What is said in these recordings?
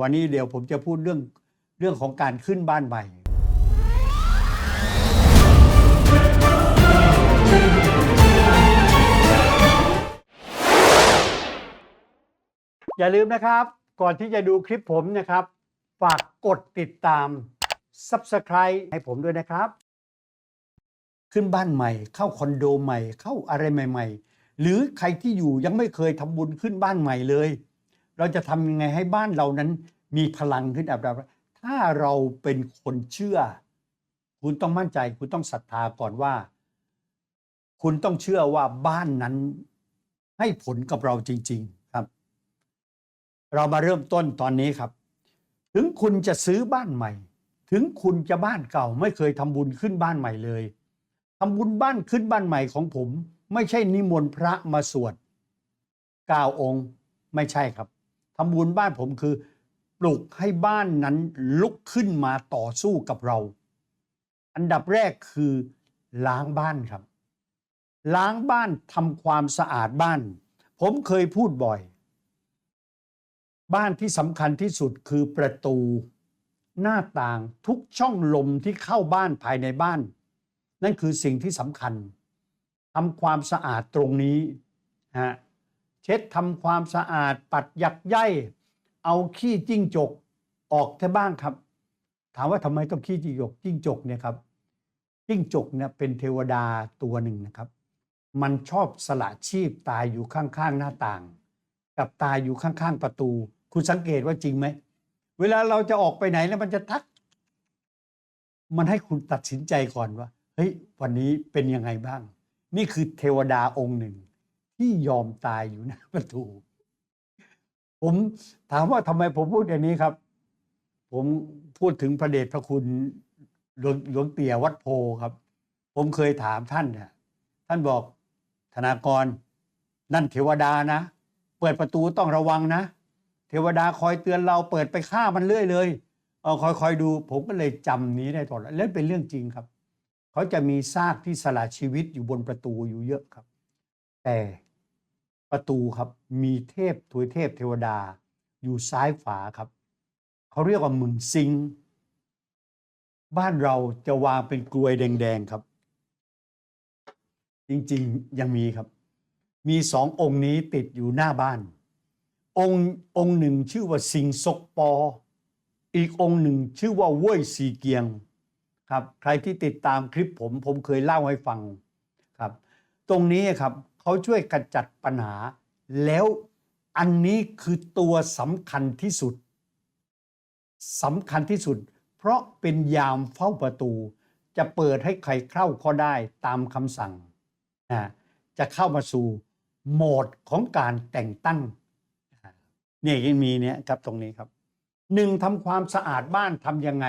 วันนี้เดี๋ยวผมจะพูดเรื่องเรื่องของการขึ้นบ้านใหม่ อย่าลืมนะครับ ก่อนที่จะดูคลิปผมนะครับ ฝากกดติดตาม Subscribe ให้ผมด้วยนะครับ ขึ้นบ้านใหม่ เข้าคอนโดใหม่ เข้าอะไรใหม่ ๆ หรือใครที่อยู่ยังไม่เคยทำบุญขึ้นบ้านใหม่เลย เราจะทำยังไงให้บ้านเรานั้นมีพลังขึ้นอับดับถ้าเราเป็นคนเชื่อ คุณต้องมั่นใจ คุณต้องศรัทธาก่อนว่า คุณต้องเชื่อว่าบ้านนั้นให้ผลกับเราจริง ๆครับ เรามาเริ่มต้นตอนนี้ครับ ถึงคุณจะซื้อบ้านใหม่ ถึงคุณจะบ้านเก่า ไม่เคยทำบุญขึ้นบ้านใหม่เลยทำบุญบ้านขึ้นบ้านใหม่ของผม ไม่ใช่นิมนต์พระมาสวดเก้าองค์ไม่ใช่ครับ ทำบุญบ้านผมคือ ปลุกให้บ้านนั้นลุกขึ้นมาต่อสู้กับเรา อันดับแรกคือล้างบ้านครับ ล้างบ้านทำความสะอาดบ้าน ผมเคยพูดบ่อย บ้านที่สำคัญที่สุดคือประตู หน้าต่างทุกช่องลมที่เข้าบ้านภายในบ้าน นั่นคือสิ่งที่สำคัญทำความสะอาดตรงนี้ฮะ เช็ดทำความสะอาด ปัดหยักใยเอาขี้จิ้งจกออกที่บ้างครับ ถามว่าทำไมต้องขี้จิ้งจกจิ้งจกเนี่ยครับจิ้งจกเนี่ยเป็นเทวดาตัวหนึ่งนะครับ มันชอบสละชีพตายอยู่ข้างๆหน้าต่าง กับตายอยู่ข้างๆประตู คุณสังเกตว่าจริงไหมเวลาเราจะออกไปไหนแล้วมันจะทัก มันให้คุณตัดสินใจก่อนว่าเฮ้ยวันนี้เป็นยังไงบ้าง นี่คือเทวดาองค์หนึ่ง ที่ยอมตายอยู่หน้าประตู ผมถามว่าทำไมผมพูดอย่างนี้ครับ ผมพูดถึงพระเดชพระคุณหลวงหลวงเตี่ยวัดโพครับ ผมเคยถามท่านนี่ยท่านบอกธนากร นั่นเทวดานะ เปิดประตูต้องระวังนะ เทวดาคอยเตือนเราเปิดไปฆ่ามันเรื่อยเลยเออคอยคอยดู ผมก็เลยจำนี้ได้ตลอดและเป็นเรื่องจริงครับ เขาจะมีซากที่สละชีวิตอยู่บนประตูอยู่เยอะครับ แต่ ประตูครับมีเทพถวยเทพเทวดา อยู่ซ้ายฝาครับเขาเรียกว่ามึงซิง บ้านเราจะวางเป็นกลวยแดงๆครับ จริงๆยังมีครับ มีสององค์นี้ติดอยู่หน้าบ้าน องค์องค์หนึ่งชื่อว่าสิงซกปอ อีกองค์หนึ่งชื่อว่าเว่ยซีเกียงครับ ใครที่ติดตามคลิปผมผมเคยเล่าให้ฟังครับ ตรงนี้ครับ เขาช่วยกระจัดปัญหา แล้วอันนี้คือตัวสำคัญที่สุดสำคัญที่สุด เพราะเป็นยามเฝ้าประตู จะเปิดให้ใครเข้าก็ได้ตามคำสั่งนะจะเข้ามาสู่โหมดของการแต่งตั้งเนี่ยยังมีเนี่ยครับตรงนี้ครับหนึ่งทำความสะอาดบ้านทำยังไง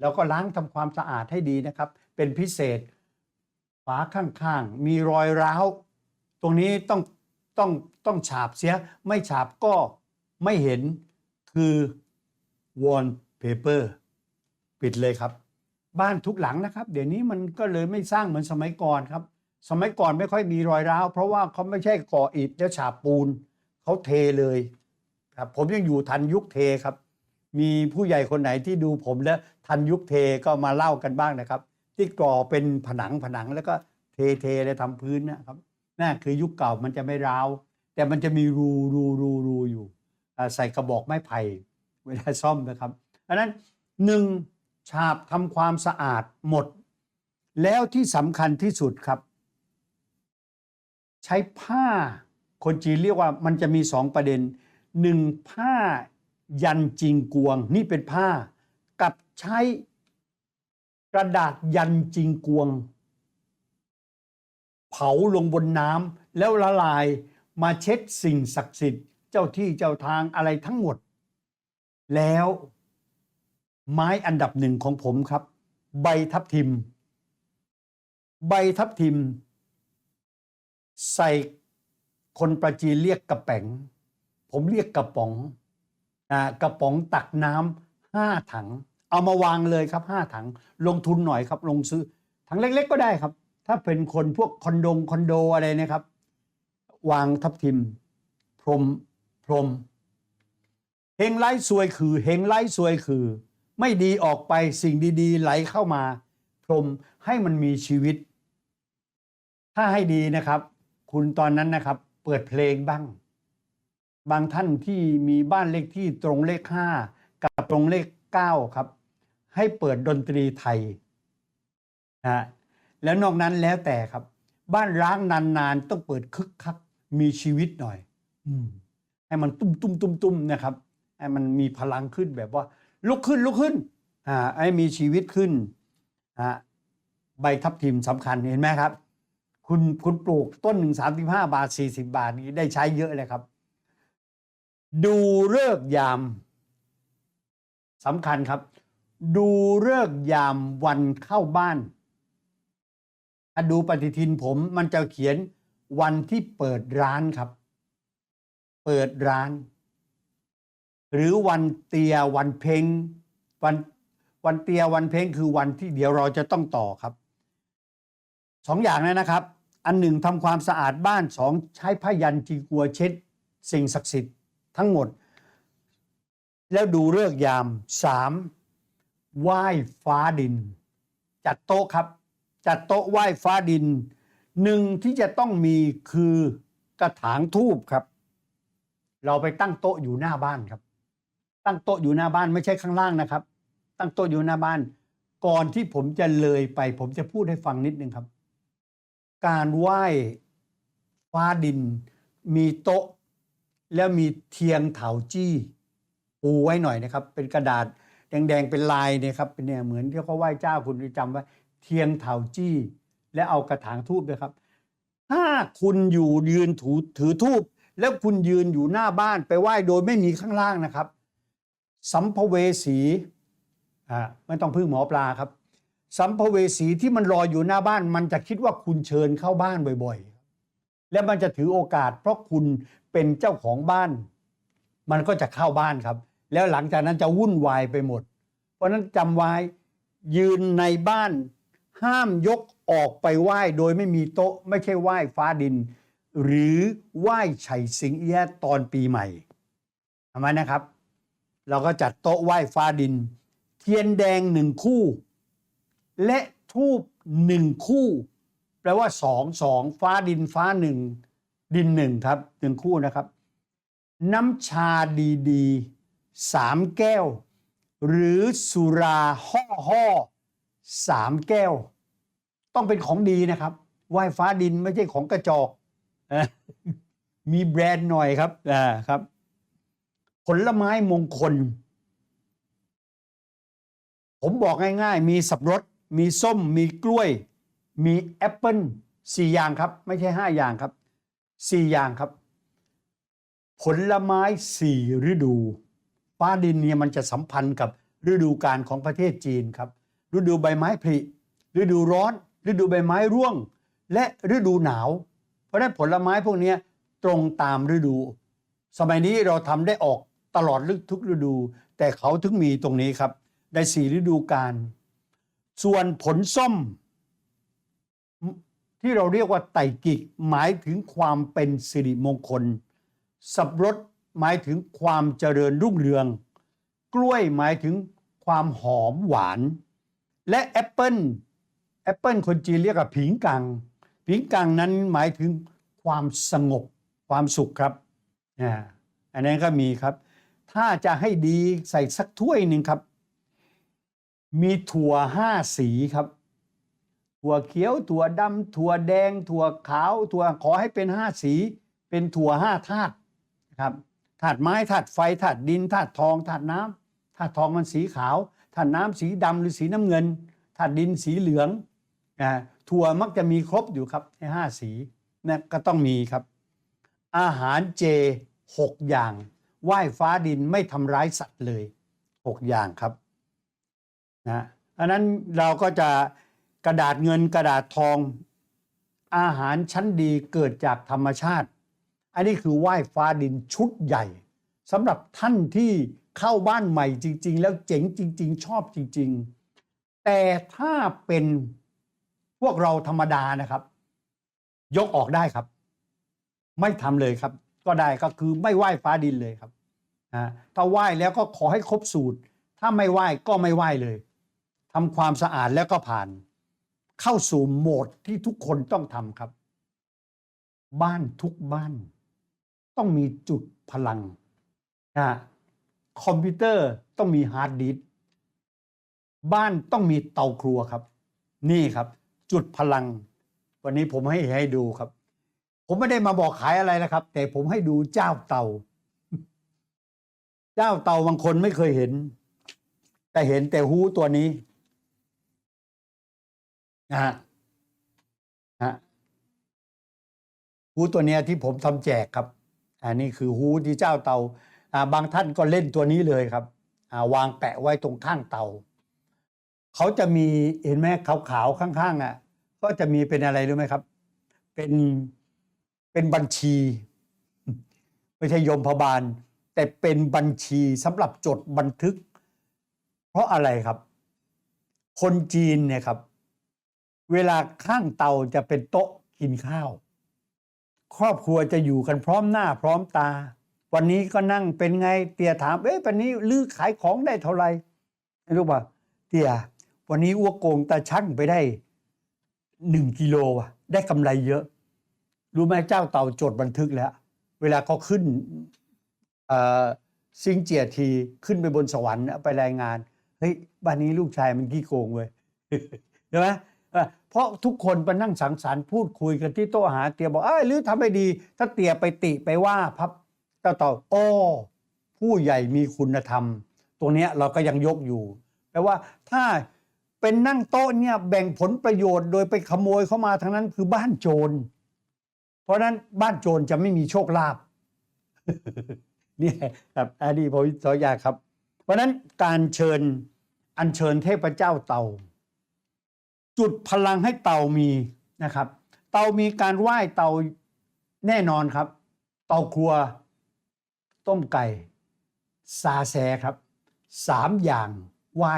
แล้วก็ล้างทำความสะอาดให้ดีนะครับ เป็นพิเศษฝาข้างๆ มีรอยร้าว ตรงนี้ต้องต้องต้องฉาบเสีย ไม่ฉาบก็ไม่เห็นคือวอลเปเปอร์ปิดเลยครับ บ้านทุกหลังนะครับ เดี๋ยวนี้มันก็เลยไม่สร้างเหมือนสมัยก่อนครับ สมัยก่อนไม่ค่อยมีรอยร้าว เพราะว่าเขาไม่ใช่ก่ออิฐแล้วฉาบปูนเขาเทเลยครับผมยังอยู่ทันยุคเทครับ มีผู้ใหญ่คนไหนที่ดูผมแล้วทันยุคเทก็มาเล่ากันบ้างนะครับ ที่ก่อเป็นผนังผนังแล้วก็เทเทเลยทำพื้นนะครับ นั่นคือยุคเก่ามันจะไม่ร้าว แต่มันจะมีรูรูรูรูอยู่ ใส่กระบอกไม้ไผ่เวลาซ่อมนะครับอันนั้นหนึ่งฉาบทำความสะอาดหมด แล้วที่สำคัญที่สุดครับ ใช้ผ้าคนจีนเรียกว่ามันจะมีสองประเด็นหนึ่งผ้ายันจิงกวง นี่เป็นผ้า กับใช้กระดาษยันจิงกวง เผาลงบนน้ำแล้วละลายมาเช็ดสิ่งศักดิ์สิทธิ์เจ้าที่เจ้าทางอะไรทั้งหมด แล้วไม้อันดับหนึ่งของผมครับ ใบทับทิม ใบทับทิม ใส่คนประจีเรียกกระแป๋ง ผมเรียกกระป๋องกระป๋องตักน้ำห้าถัง เอามาวางเลยครับห้าถัง ลงทุนหน่อยครับ ลงซื้อถังเล็ก ๆ ก็ได้ครับ ถ้าเป็นคนพวกคอนโดงคอนโดอะไรนะครับ วางทับทิม พรมพรมเฮงไล่ซวยคือเฮงไล่ซวยคือ ไม่ดีออกไปสิ่งดี ๆ ไหลเข้ามา พรมให้มันมีชีวิต ถ้าให้ดีนะครับ คุณตอนนั้นนะครับ เปิดเพลงบ้าง บางท่านที่มีบ้านเลขที่ตรงเลขห้ากับตรงเลขเก้าครับ ให้เปิดดนตรีไทยนะ แล้วนอกนั้นแล้วแต่ครับ บ้านร้างนานๆต้องเปิดคึกคักมีชีวิตหน่อย อืมให้มันตุ้มตุ้มตุ้มตุ้มนะครับให้มันมีพลังขึ้นแบบว่า ลุกขึ้นลุกขึ้นอ่าให้มีชีวิตขึ้นอ่าใบทับทิมสำคัญเห็นไหมครับ คุณคุณปลูกต้นหนึ่งสามสิบห้าบาทสี่สิบาทนี้ได้ใช้เยอะเลยครับ ดูเลิกษ์ยามสำคัญครับ ดูเลิกษ์ยามวันเข้าบ้าน ถ้าดูปฏิทินผมมันจะเขียนวันที่เปิดร้านครับ เปิดร้าน หรือวันเตียวันเพ็งวันวันเตียวันเพ็งคือวันที่เดี๋ยวเราจะต้องต่อครับสองอย่างนั้นนะครับ อันหนึ่งทำความสะอาดบ้านสองใช้ผ้ายันจีกัวเช็ด สิ่งศักดิ์สิทธิ์ทั้งหมด แล้วดูเลิกยามสามไหว้ฟ้าดิน จัดโต๊ะครับ จัดโต๊ะไหว้ฟ้าดิน หนึ่งที่จะต้องมีคือกระถางทูบครับ เราไปตั้งโต๊ะอยู่หน้าบ้านครับ ตั้งโต๊ะอยู่หน้าบ้านไม่ใช่ข้างล่างนะครับ ตั้งโต๊ะอยู่หน้าบ้าน ก่อนที่ผมจะเลยไป ผมจะพูดให้ฟังนิดนึงครับ การไหว้ฟ้าดิน มีโต๊ะ แล้วมีเทียงเถาจี้ปูไว้หน่อยนะครับ เป็นกระดาษแดงๆเป็นลายเนี่ยครับเป็นเนี่ยเหมือนที่เขาไหว้เจ้าคุณจำไว้ เทียงเถาจี้ และเอากระถางทูบด้วยครับ ถ้าคุณอยู่ยืนถูถือทูบแล้วคุณยืนอยู่หน้าบ้านไปไหว้โดยไม่มีข้างล่างนะครับ สัมภเวสีอ่าไม่ต้องพึ่งหมอปลาครับ สัมภเวสีที่มันรออยู่หน้าบ้าน มันจะคิดว่าคุณเชิญเข้าบ้านบ่อยๆ และมันจะถือโอกาส เพราะคุณเป็นเจ้าของบ้าน มันก็จะเข้าบ้านครับ แล้วหลังจากนั้นจะวุ่นวายไปหมด เพราะฉะนั้นจำไว้ยืนในบ้าน ห้ามยกออกไปไหว้โดยไม่มีโต๊ะไม่ใช่ไหว้ฟ้าดิน หรือไหว้ไฉสิงเอียะตอนปีใหม่ทำไมนะครับ เราก็จัดโต๊ะไหว้ฟ้าดิน เทียนแดงหนึ่งคู่ และทูบหนึ่งคู่ แปลว่าสองสองฟ้าดินฟ้าหนึ่งดินหนึ่งครับหนึ่งคู่นะครับ น้ำชาดีๆสามแก้ว หรือสุราห่อห่อ สามแก้ว ต้องเป็นของดีนะครับไหว้ฟ้าดินไม่ใช่ของกระจอกมีแบรนด์หน่อยครับอ่าครับ ผลไม้มงคล ผมบอกง่ายๆ มีสับรดมีส้ม มีกล้วย มีแอปเปิลสี่อย่างครับ ไม่ใช่ห้าอย่างครับสี่อย่างครับ ผลไม้สี่ฤดู ฟ้าดินเนี่ยมันจะสัมพันธ์กับฤดูกาลของประเทศจีนครับ ฤดูใบไม้ผลิฤดูร้อน ฤดูใบไม้ร่วง และฤดูหนาว เพราะฉะนั้นผลไม้พวกนี้ตรงตามฤดู สมัยนี้เราทำได้ออกตลอดลึกทุกฤดู แต่เขาถึงมีตรงนี้ครับ ได้สี่ฤดูกาลส่วนผลส้ม ที่เราเรียกว่าไต่กิก หมายถึงความเป็นสิริมงคล สับรดหมายถึงความเจริญรุ่งเรือง กล้วยหมายถึงความหอมหวาน และแอปเปิลแอปเปิลคนจีนเรียกว่าผิงกัง ผิงกังนั้นหมายถึงความสงบความสุขครับอ่าอันนั้นก็มีครับ ถ้าจะให้ดีใส่สักถ้วยหนึ่งครับ มีถั่วห้าสีครับ ถั่วเขียว ถั่วดำถั่วแดง ถั่วขาว ถั่วขอให้เป็นห้าสี เป็นถั่วห้าธาตุครับธาตุไม้ธาตุไฟธาตุดินธาตุทองธาตุน้ำธาตุทองมันสีขาวาตุน้ำสีดำหรือสีน้ำเงินธาตุดินสีเหลืองอถั่วมักจะมีครบอยู่ครับในห้าสีนะก็ต้องมีครับ อาหารเจหกอย่างไหว้ฟ้าดินไม่ทำร้ายสัตว์เลยหกอย่างครับนะอันนั้นเราก็จะกระดาษเงินกระดาษทอง อาหารชั้นดีเกิดจากธรรมชาติ อันนี้คือไหว้ฟ้าดินชุดใหญ่สำหรับท่านที่ เข้าบ้านใหม่จริง ๆ แล้วเจ๋งจริง ๆ ชอบจริง ๆ แต่ถ้าเป็นพวกเราธรรมดานะครับ ยกออกได้ครับ ไม่ทำเลยครับ ก็ได้ก็คือไม่ไหว้ฟ้าดินเลยครับนะถ้าไหว้แล้วก็ขอให้ครบสูตร ถ้าไม่ไหว้ก็ไม่ไหว้เลยทำความสะอาดแล้วก็ผ่าน เข้าสู่โหมดที่ทุกคนต้องทำครับ บ้านทุกบ้าน ต้องมีจุดพลังนะ คอมพิวเตอร์ต้องมีฮาร์ดดิสก์บ้านต้องมีเตาครัวครับ นี่ครับ จุดพลัง วันนี้ผมให้ให้ดูครับ ผมไม่ได้มาบอกขายอะไรนะครับ แต่ผมให้ดูเจ้าเตา เจ้าเตาบางคนไม่เคยเห็น แต่เห็นแต่หูตัวนี้นะฮะฮะหูตัวเนี้ยที่ผมทำแจกครับอันนี้คือหูที่เจ้าเตา บางท่านก็เล่นตัวนี้เลยครับวางแปะไว้ตรงข้างเตาเขาจะมีเห็นไหมขาวๆข้างๆอะ ก็จะมีเป็นอะไรรู้ไหมครับ เป็นเป็นบัญชี ไม่ใช่ยมพบาล แต่เป็นบัญชีสำหรับจดบันทึก เพราะอะไรครับ คนจีนเนี่ยครับ เวลาข้างเตาจะเป็นโต๊ะกินข้าว ครอบครัวจะอยู่กันพร้อมหน้าพร้อมตา วันนี้ก็นั่งเป็นไงเตียถามเอ๊ะวันนี้ลือขายของได้เท่าไหร่รู้ป่ะเตียวันนี้อ้วกโกงตาช่างไปได้หนึ่งกิโลอะได้กำไรเยอะ รู้ไหมเจ้าเต่าจดบันทึกแล้ว เวลาเขาขึ้นซิงเจียทีขึ้นไปบนสวรรค์ไปรายงานเฮ้ยบ้านนี้ลูกชายมันขี้โกงเว้ยใช่ไหมเพราะทุกคนไปนั่งสังสรรค์พูดคุยกันที่โต๊ะอาหารเตียบอกเอ้ยหรือทำไม่ดี ถ้าเตียไปติไปว่าพับ เจ้าเต่าโอ้ผู้ใหญ่มีคุณธรรม ตรงเนี้ยเราก็ยังยกอยู่แปลว่าถ้าเป็นนั่งโต๊ะเนี่ยแบ่งผลประโยชน์โดยไปขโมยเข้ามาทั้งนั้นคือบ้านโจร เพราะนั้นบ้านโจรจะไม่มีโชคลาภนี่ครับอันนี้ผมขออยาครับ เพราะฉะนั้นการเชิญอัญเชิญเทพเจ้าเต่า จุดพลังให้เต่ามีนะครับ เต่ามีการไหว้เต่าแน่นอนครับ เต่าครัว ต้มไก่ซาแซครับสามอย่างไหว้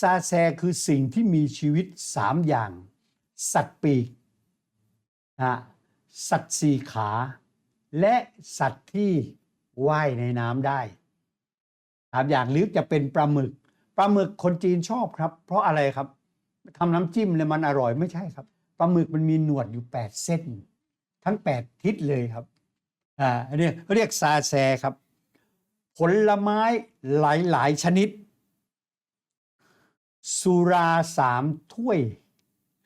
ซาแซคือสิ่งที่มีชีวิตสามอย่าง สัตว์ปีกนะสัตว์สี่ขา และสัตว์ที่ว่ายในน้ำได้สามอย่างหรือจะเป็นปลาหมึกปลาหมึกคนจีนชอบครับ เพราะอะไรครับทำน้ำจิ้มเลยมันอร่อยไม่ใช่ครับปลาหมึกมันมีหนวดอยู่ 8 เส้น ทั้ง 8 ทิศเลยครับ อ่าอันนี้เรียกซาแซครับ ผลไม้หลายๆชนิด สุราสามถ้วย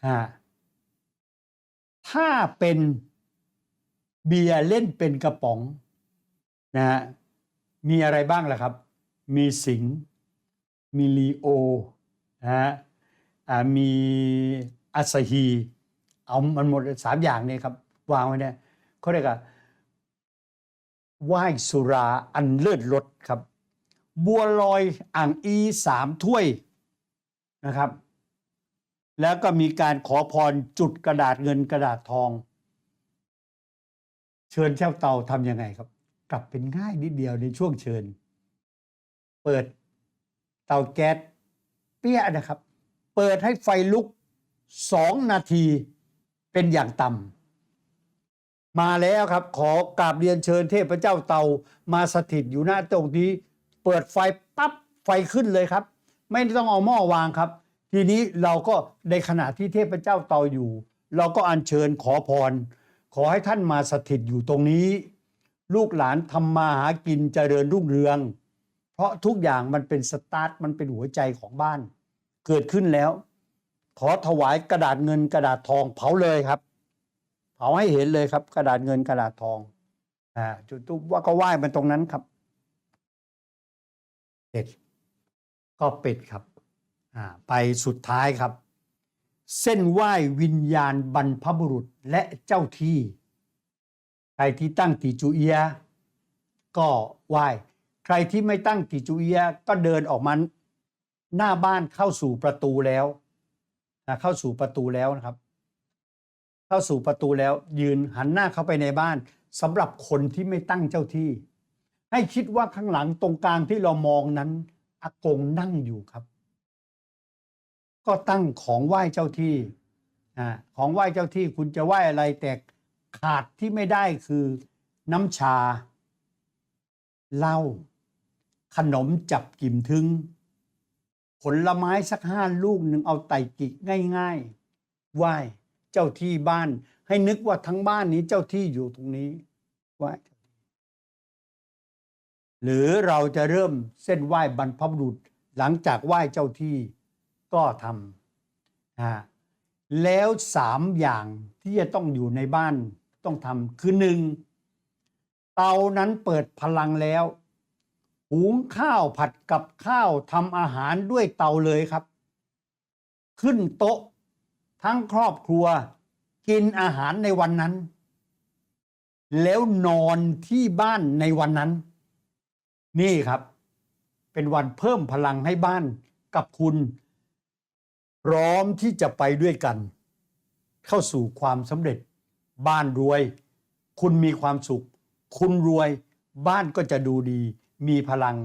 ฮะถ้าเป็นเบียร์เล่นเป็นกระป๋องนะฮะมีอะไรบ้างล่ะครับ มีสิง มีลีโอนะฮะอ่ามีอัสฮี เอามันหมดสามอย่างเนี่ยครับ วางไว้เนี่ยเขาเรียกว่า ไหว้สุราอันเลิศรสครับ บัวลอยอ่างอีสามถ้วยนะครับ แล้วก็มีการขอพรจุดกระดาษเงินกระดาษทอง เชิญเจ้าเตาทำยังไงครับ กลับเป็นง่ายนิดเดียวในช่วงเชิญ เปิดเตาแก๊สเปี้ยนะครับ เปิดให้ไฟลุกสองนาทีเป็นอย่างต่ำ มาแล้วครับ ขอกราบเรียนเชิญเทพเจ้าเตามาสถิตอยู่หน้าตรงนี้ เปิดไฟปั๊บไฟขึ้นเลยครับ ไม่ต้องเอาหม้อวางครับ ทีนี้เราก็ในขณะที่เทพเจ้าเตาอยู่ เราก็อัญเชิญขอพร ขอให้ท่านมาสถิตอยู่ตรงนี้ ลูกหลานทำมาหากินเจริญรุ่งเรือง เพราะทุกอย่างมันเป็นสตาร์ทมันเป็นหัวใจของบ้าน เกิดขึ้นแล้ว ขอถวายกระดาษเงินกระดาษทองเผาเลยครับ เผาให้เห็นเลยครับ กระดาษเงินกระดาษทองอ่าจุดตุว่าก็ไหว้มันตรงนั้นครับเสร็จก็ปิดครับอ่าไปสุดท้ายครับ เส้นไหว้วิญญาณบรรพบุรุษและเจ้าที่ใครที่ตั้งติจูเอีย ก็ไหว้ใครที่ไม่ตั้งติจูเอียก็เดินออกมาหน้าบ้านเข้าสู่ประตูแล้วนะเข้าสู่ประตูแล้วนะครับ เข้าสู่ประตูแล้ว ยืนหันหน้าเข้าไปในบ้านสำหรับคนที่ไม่ตั้งเจ้าที่ ให้คิดว่าข้างหลังตรงกลางที่เรามองนั้นอากงนั่งอยู่ครับ ก็ตั้งของไหว้เจ้าที่อ่าของไหว้เจ้าที่คุณจะไหว้อะไรแต่ขาดที่ไม่ได้คือน้ำชาเหล้าขนมจับกิ่มทึง ผลไม้สักห้าลูกหนึ่งเอาไต่กิง่ายๆไหว้ เจ้าที่บ้าน ให้นึกว่าทั้งบ้านนี้เจ้าที่อยู่ตรงนี้ไหว้หรือเราจะเริ่มเส้นไหว้บรรพบุรุษหลังจากไหว้เจ้าที่ก็ทำนะแล้วสามอย่างที่จะต้องอยู่ในบ้านต้องทำคือหนึ่งเตานั้นเปิดพลังแล้วหุงข้าวผัดกับข้าวทำอาหารด้วยเตาเลยครับ ขึ้นโต๊ะ ทั้งครอบครัวกินอาหารในวันนั้น แล้วนอนที่บ้านในวันนั้น นี่ครับ เป็นวันเพิ่มพลังให้บ้านกับคุณ พร้อมที่จะไปด้วยกัน เข้าสู่ความสำเร็จ บ้านรวย คุณมีความสุข คุณรวย บ้านก็จะดูดี มีพลัง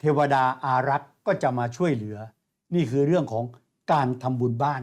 เทวดาอารักษ์ก็จะมาช่วยเหลือ นี่คือเรื่องของการทำบุญบ้าน